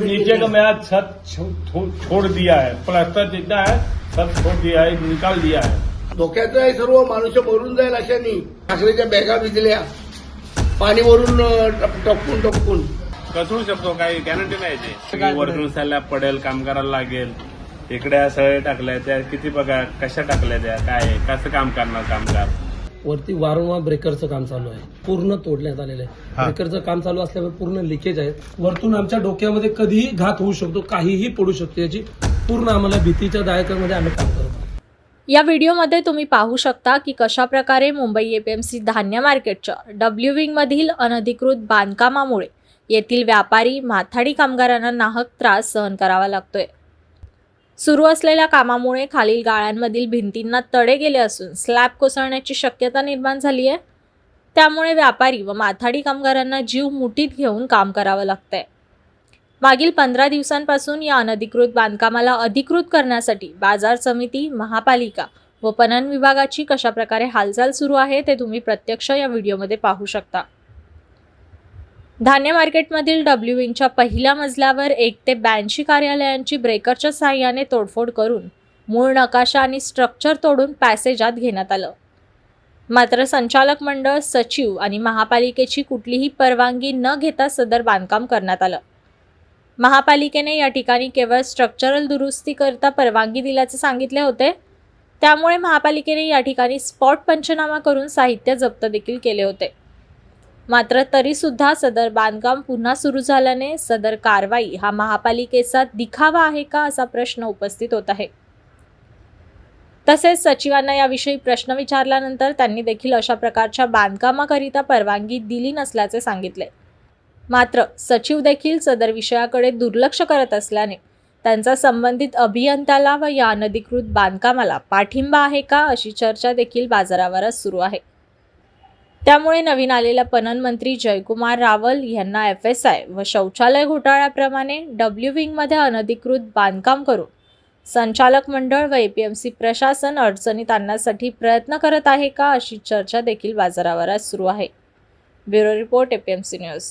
नीचे का मेरा छत छोड़ दिया है। प्लास्टर जितना है छत छोड़ दिया है निकाल दिया है। धोक्याचं आहे सर्व मनुष्य मरून जाईल अशानी साखरेच्या बॅगा भिजल्या पाणी वरून टपकून टपकून. कसू शकतो काही गॅरंटी नाही याची. वरतून सॅलॅब पडेल काम करायला लागेल. इकडे सळे टाकल्या त्या किती बघा कशा टाकल्या त्या काय कसं काम करणार कामगार? वरती वारंवार ब्रेकरचं काम चालू आहे. पूर्ण तोडण्यात आलेलं आहे. ब्रेकरचं काम चालू असल्यामुळे पूर्ण लिकेज आहे. वरतून आमच्या डोक्यामध्ये कधीही घात होऊ शकतो काहीही पडू शकतो. याची पूर्ण आम्हाला भीतीच्या दायकामध्ये आम्ही काम करत या व्हिडिओमध्ये तुम्ही पाहू शकता की कशा प्रकारे मुंबई एपीएमसी धान्य मार्केटच्या डब्ल्यू विंगमधील अनधिकृत बांधकामामुळे येथील व्यापारी माथाडी कामगारांना नाहक त्रास सहन करावा लागतोय. सुरू असलेल्या कामामुळे खालील गाळ्यांमधील भिंतींना तडे गेले असून स्लॅब कोसळण्याची शक्यता निर्माण झाली आहे त्यामुळे व्यापारी व माथाडी कामगारांना जीव मुठीत घेऊन काम करावं लागतंय. मागील पंधरा दिवसांपासून या अनधिकृत बांधकामाला अधिकृत करण्यासाठी बाजार समिती महापालिका व पणन विभागाची कशाप्रकारे हालचाल सुरू आहे ते तुम्ही प्रत्यक्ष या व्हिडिओमध्ये पाहू शकता. धान्य मार्केटमधील डब्ल्यू इनच्या पहिल्या मजल्यावर एक ते ब्याऐंशी कार्यालयांची ब्रेकरच्या सहाय्याने तोडफोड करून मूळ नकाशा आणि स्ट्रक्चर तोडून पॅसेजात घेण्यात आलं. मात्र संचालक मंडळ सचिव आणि महापालिकेची कुठलीही परवानगी न घेता सदर बांधकाम करण्यात आलं. महापालिकेने या ठिकाणी केवळ स्ट्रक्चरल दुरुस्तीकरता परवानगी दिल्याचे सांगितले होते. त्यामुळे महापालिकेने या ठिकाणी स्पॉट पंचनामा करून साहित्य जप्त देखील केले होते. मात्र तरीसुद्धा सदर बांधकाम पुन्हा सुरू झाल्याने सदर कारवाई हा महापालिकेचा दिखावा आहे का असा प्रश्न उपस्थित होत आहे. तसेच सचिवांना याविषयी प्रश्न विचारल्यानंतर त्यांनी देखील अशा प्रकारच्या बांधकामाकरिता परवानगी दिली नसल्याचे सांगितले. मात्र सचिव देखील सदर विषयाकडे दुर्लक्ष करत असल्याने त्यांचा संबंधित अभियंत्याला व या अनधिकृत बांधकामाला पाठिंबा आहे का अशी चर्चा देखील बाजारावरच सुरू आहे. त्यामुळे नवीन आलेल्या पणन मंत्री जयकुमार रावल यांना एफ एस आय व शौचालय घोटाळ्याप्रमाणे डब्ल्यू विंगमध्ये अनधिकृत बांधकाम करून संचालक मंडळ व एपीएमसी प्रशासन अडचणीत आणण्यासाठी प्रयत्न करत आहे का अशी चर्चा देखील बाजारावरच सुरू आहे. Bureau report APMC news.